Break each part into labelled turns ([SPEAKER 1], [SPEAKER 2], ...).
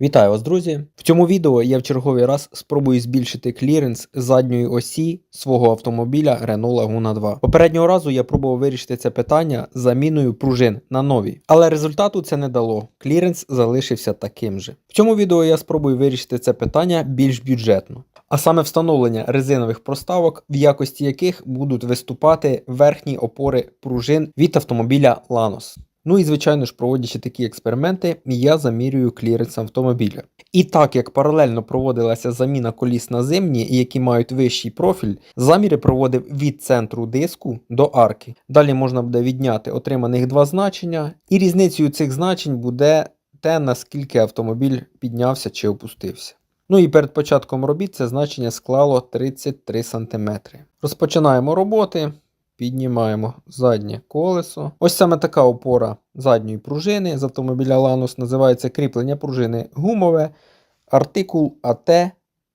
[SPEAKER 1] Вітаю вас, друзі! В цьому відео я в черговий раз спробую збільшити кліренс задньої осі свого автомобіля Renault Laguna 2. Попереднього разу я пробував вирішити це питання заміною пружин на нові, але результату це не дало. Кліренс залишився таким же. В цьому відео я спробую вирішити це питання більш бюджетно. А саме встановлення резинових проставок, в якості яких будуть виступати верхні опори пружин від автомобіля Lanos. Ну і звичайно ж, проводячи такі експерименти, я замірюю кліренс автомобіля. І так як паралельно проводилася заміна коліс на зимні, які мають вищий профіль, заміри проводив від центру диску до арки. Далі можна буде відняти отриманих два значення, і різницею цих значень буде те, наскільки автомобіль піднявся чи опустився. Ну і перед початком робіт це значення склало 33 см. Розпочинаємо роботи. Піднімаємо заднє колесо. Ось саме така опора задньої пружини з автомобіля Lanos називається кріплення пружини гумове. Артикул АТ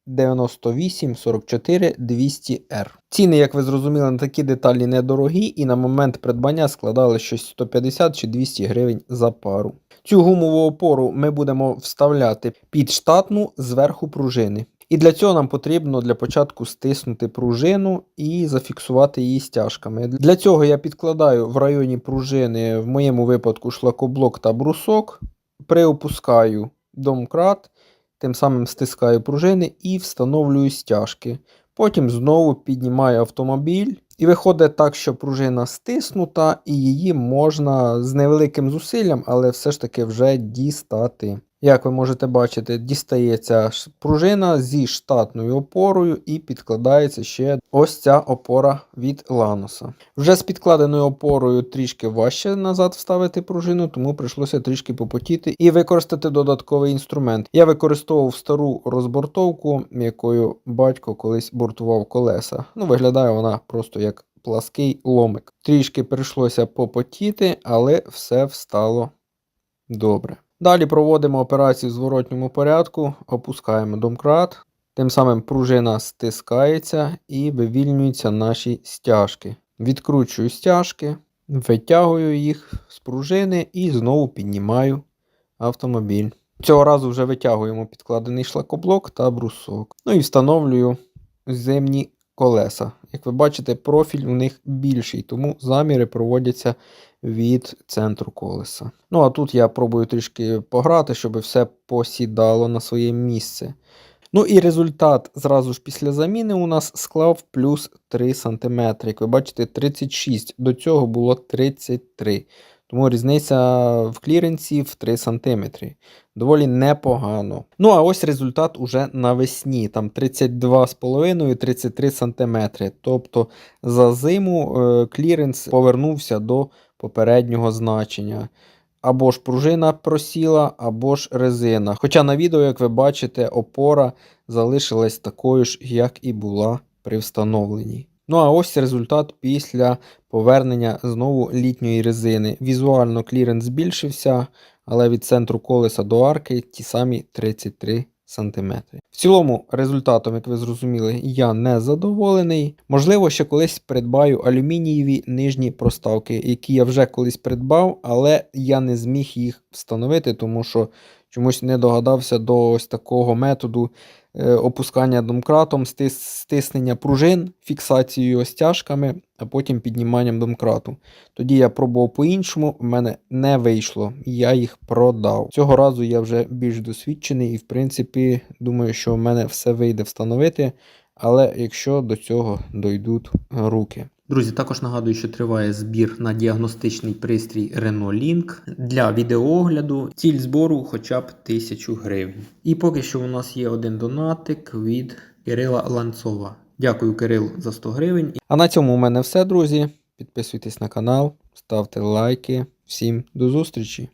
[SPEAKER 1] 9844 200R. Ціни, як ви зрозуміли, на такі деталі недорогі, і на момент придбання складали щось 150 чи 200 гривень за пару. Цю гумову опору ми будемо вставляти під штатну зверху пружини. І для цього нам потрібно для початку стиснути пружину і зафіксувати її стяжками. Для цього я підкладаю в районі пружини, в моєму випадку, шлакоблок та брусок, приопускаю домкрат, тим самим стискаю пружини і встановлюю стяжки. Потім знову піднімаю автомобіль. І виходить так, що пружина стиснута, і її можна з невеликим зусиллям, але все ж таки вже дістати. Як ви можете бачити, дістається пружина зі штатною опорою і підкладається ще ось ця опора від ланоса. Вже з підкладеною опорою трішки важче назад вставити пружину, тому прийшлося трішки попотіти і використати додатковий інструмент. Я використовував стару розбортовку, якою батько колись бортував колеса. Ну, виглядає вона просто як плаский ломик. Трішки прийшлося попотіти, але все встало добре. Далі проводимо операцію в зворотньому порядку, опускаємо домкрат, тим самим пружина стискається і вивільнюються наші стяжки. Відкручую стяжки, витягую їх з пружини і знову піднімаю автомобіль. Цього разу вже витягуємо підкладений шлакоблок та брусок. Ну і встановлюю зимні колеса. Як ви бачите, профіль у них більший, тому заміри проводяться від центру колеса. Ну а тут я пробую трішки пограти, щоб все посідало на своє місце. Ну і результат зразу ж після заміни у нас склав плюс 3 см. Як ви бачите, 36. До цього було 33. Тому різниця в кліренсі в 3 см. Доволі непогано. Ну, а ось результат уже навесні. Там 32,5-33 см. Тобто за зиму е, кліренс повернувся до попереднього значення. Або ж пружина просіла, або ж резина. Хоча на відео, як ви бачите, опора залишилась такою ж, як і була при встановленні. Ну а ось результат після повернення знову літньої резини. Візуально кліренс збільшився, але від центру колеса до арки ті самі 33 см. В цілому, результатом, як ви зрозуміли, я не задоволений. Можливо, ще колись придбаю алюмінієві нижні проставки, які я вже колись придбав, але я не зміг їх встановити, тому що чомусь не догадався до ось такого методу опускання домкратом, стис- стиснення пружин, фіксацією остяжками, а потім підніманням домкрату. Тоді я пробував по-іншому, в мене не вийшло, я їх продав. Цього разу я вже більш досвідчений і, в принципі, думаю, що в мене все вийде встановити. Але якщо до цього дойдуть руки. Друзі, також нагадую, що триває збір на діагностичний пристрій Renault Link для відеоогляду. Ціль збору хоча б 1000 гривень. І поки що у нас є один донатик від Кирила Ланцова. Дякую, Кирил, за 100 гривень. А на цьому у мене все, друзі. Підписуйтесь на канал, ставте лайки. Всім до зустрічі!